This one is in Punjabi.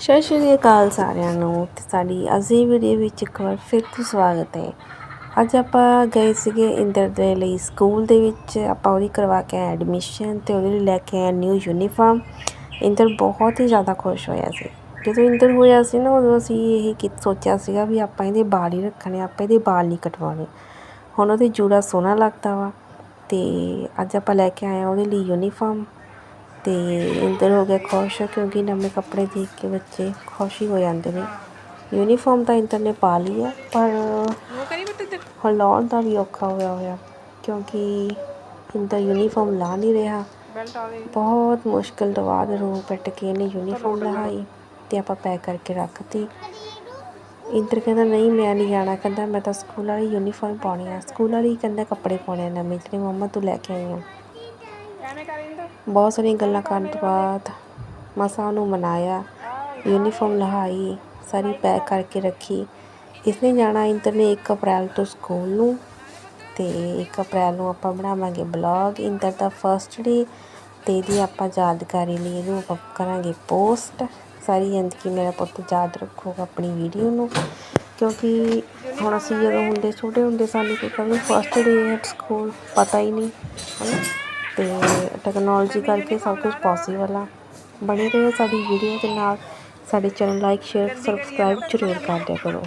ਸਤਿ ਸ਼੍ਰੀ ਅਕਾਲ ਸਾਰਿਆਂ ਨੂੰ ਤੇ ਸਾਡੀ ਅੱਜ ਦੀ ਵੀਡੀਓ ਵਿੱਚ ਇੱਕ ਵਾਰ ਫਿਰ ਤੋਂ ਸਵਾਗਤ ਹੈ। ਅੱਜ ਆਪਾਂ ਗਏ ਸੀਗੇ ਇੰਦਰ ਦੇ ਲਈ ਸਕੂਲ ਦੇ ਵਿੱਚ। ਆਪਾਂ ਉਹਦੀ ਕਰਵਾ ਕੇ ਆਏ ਐਡਮਿਸ਼ਨ ਤੇ ਉਹਦੇ ਲਈ ਲੈ ਕੇ ਆਏ ਨਿਊ ਯੂਨੀਫਾਰਮ ਇੰਦਰ ਬਹੁਤ ਹੀ ਜ਼ਿਆਦਾ ਖੁਸ਼ ਹੋਇਆ ਸੀ। ਜਦੋਂ ਇੰਦਰ ਹੋਇਆ ਸੀ ਨਾ, ਉਦੋਂ ਅਸੀਂ ਇਹ ਕਿ ਸੋਚਿਆ ਸੀਗਾ ਵੀ ਆਪਾਂ ਇਹਦੇ ਵਾਲ ਹੀ ਰੱਖਣੇ, ਆਪਾਂ ਇਹਦੇ ਵਾਲ ਨਹੀਂ ਕਟਵਾਉਣੇ। ਹੁਣ ਉਹਦੇ ਜੂੜਾ ਸੋਹਣਾ ਲੱਗਦਾ ਵਾ ਤੇ ਅੱਜ ਆਪਾਂ ਲੈ ਕੇ ਆਏ ਆ ਉਹਦੇ ਲਈ ਯੂਨੀਫਾਰਮ ਤੇ ਇੰਦਰ ਹੋ ਗਿਆ ਖੁਸ਼ ਕਿਉਂਕਿ ਨਵੇਂ ਕੱਪੜੇ ਦੇਖ ਕੇ ਬੱਚੇ ਖੁਸ਼ ਹੀ ਹੋ ਜਾਂਦੇ ਨੇ। ਯੂਨੀਫਾਰਮ ਤਾਂ ਇੰਦਰ ਨੇ ਪਾ ਲਈ ਆ ਪਰ ਹੁਣ ਲਾਉਣ ਦਾ ਵੀ ਔਖਾ ਹੋਇਆ ਹੋਇਆ ਕਿਉਂਕਿ ਇੰਦਰ ਯੂਨੀਫਾਰਮ ਲਾ ਨਹੀਂ ਰਿਹਾ। ਬਹੁਤ ਮੁਸ਼ਕਿਲ ਤੋਂ ਬਾਅਦ ਰੋ ਪਿੱਟ ਕੇ ਇਹਨੇ ਯੂਨੀਫਾਰਮ ਲਹਾਈ ਤੇ ਆਪਾਂ ਪੈਕ ਕਰਕੇ ਰੱਖਤੀ। ਇੰਦਰ ਕਹਿੰਦਾ ਨਹੀਂ ਮੈਂ ਨਹੀਂ ਜਾਣਾ। ਕਹਿੰਦਾ ਮੈਂ ਤਾਂ ਸਕੂਲ ਵਾਲੀ ਯੂਨੀਫਾਰਮ ਪਾਉਣੀ ਆ। ਸਕੂਲ ਵਾਲੀ ਕਹਿੰਦਾ ਕੱਪੜੇ ਪਾਉਣੇ ਆ ਨਵੇਂ ਜਿਹੜੇ ਮੰਮਾ ਤੂੰ ਲੈ ਕੇ ਆਈ ਆ। ਬਹੁਤ ਸਾਰੀਆਂ ਗੱਲਾਂ ਕਰਨ ਤੋਂ ਬਾਅਦ ਮਸਾਂ ਉਹਨੂੰ ਮਨਾਇਆ ਯੂਨੀਫਾਰਮ ਲਹਾਈ ਸਾਰੀ ਪੈਕ ਕਰਕੇ ਰੱਖੀ। ਇਸਨੇ ਜਾਣਾ ਇੰਦਰ ਨੇ 1 ਅਪ੍ਰੈਲ ਤੋਂ ਸਕੂਲ ਨੂੰ ਤੇ 1 ਅਪ੍ਰੈਲ ਨੂੰ ਆਪਾਂ ਬਣਾਵਾਂਗੇ ਬਲੌਗ ਇੰਦਰ ਦਾ ਫਰਸਟ ਡੇ ਤੇ ਇਹਦੀ ਆਪਾਂ ਯਾਦਗਾਰੀ ਲਈ ਇਹਨੂੰ ਆਪਾਂ ਕਰਾਂਗੇ ਪੋਸਟ ਸਾਰੀ ਜ਼ਿੰਦਗੀ ਮੇਰਾ ਪੁੱਤ ਯਾਦ ਰੱਖੂਗਾ ਆਪਣੀ ਵੀਡੀਓ ਨੂੰ, ਕਿਉਂਕਿ ਹੁਣ ਅਸੀਂ ਜਦੋਂ ਹੁੰਦੇ, ਛੋਟੇ ਹੁੰਦੇ ਸਾਨੂੰ ਕੋਈ ਕਦੇ ਫਸਟ ਡੇ ਐਟ ਸਕੂਲ ਪਤਾ ਹੀ ਨਹੀਂ ਹੈ ਤੇ ਟੈਕਨੋਲੋਜੀ ਕਰਕੇ ਸਭ ਕੁਝ ਪੋਸੀਬਲ ਆ। ਬਣੇ ਰਹੋ ਸਾਡੀ ਵੀਡੀਓ ਦੇ ਨਾਲ। ਸਾਡੇ ਚੈਨਲ ਲਾਈਕ ਸ਼ੇਅਰ ਸਬਸਕ੍ਰਾਈਬ ਜ਼ਰੂਰ ਕਰ ਦਿਆ ਕਰੋ।